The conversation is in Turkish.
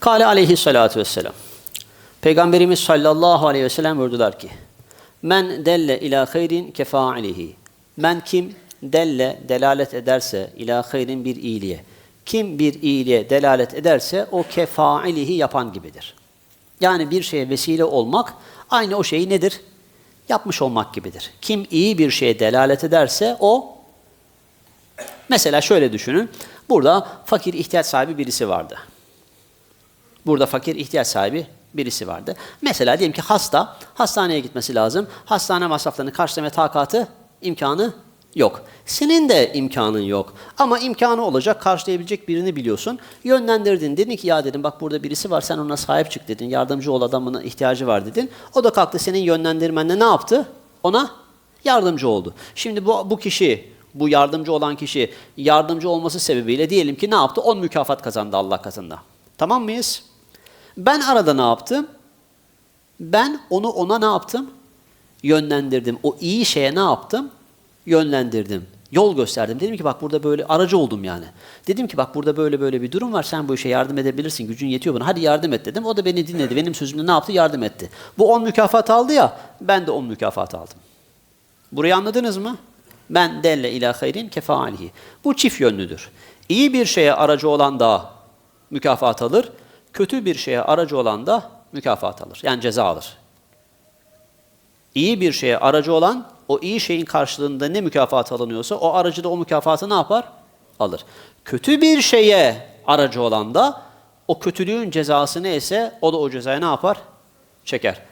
Kale aleyhissalatu vesselam. Peygamberimiz sallallahu aleyhi ve sellem buyurdular ki Men delle ila hayrin kefailihi. Men kim delle delalet ederse ila hayrin bir iyiliğe. Kim bir iyiliğe delalet ederse o kefailihi yapan gibidir. Yani bir şeye vesile olmak aynı o şeyi nedir? Yapmış olmak gibidir. Kim iyi bir şeye delalet ederse o Mesela şöyle düşünün. Burada fakir ihtiyaç sahibi birisi vardı. Burada fakir ihtiyaç sahibi birisi vardı. Mesela diyelim ki hasta, hastaneye gitmesi lazım. Hastane masraflarını karşılama takatı, imkanı yok. Senin de imkanın yok. Ama imkanı olacak, karşılayabilecek birini biliyorsun. Yönlendirdin, dedin ki ya dedim bak burada birisi var, sen ona sahip çık dedin. Yardımcı ol adamın ihtiyacı var dedin. O da kalktı senin yönlendirmenle ne yaptı? Ona yardımcı oldu. Şimdi bu, bu kişi, bu yardımcı olan kişi yardımcı olması sebebiyle diyelim ki ne yaptı? 10 mükafat kazandı Allah katında. Tamam mıyız? Ben arada ne yaptım? Ben onu ona ne yaptım? Yönlendirdim. O iyi şeye ne yaptım? Yönlendirdim. Yol gösterdim. Dedim ki bak burada böyle aracı oldum yani. Dedim ki bak burada böyle böyle bir durum var. Sen bu işe yardım edebilirsin. Gücün yetiyor buna. Hadi yardım et dedim. O da beni dinledi. Benim sözümle ne yaptı? Yardım etti. Bu 10 mükafat aldı ya. Ben de 10 mükafat aldım. Burayı anladınız mı? Ben delle ila hayrin kefaalihi. Bu çift yönlüdür. İyi bir şeye aracı olan da mükafat alır. Kötü bir şeye aracı olan da mükafat alır. Yani ceza alır. İyi bir şeye aracı olan o iyi şeyin karşılığında ne mükafat alınıyorsa o aracı da o mükafatı ne yapar? Alır. Kötü bir şeye aracı olan da o kötülüğün cezası neyse o da o cezayı ne yapar? Çeker.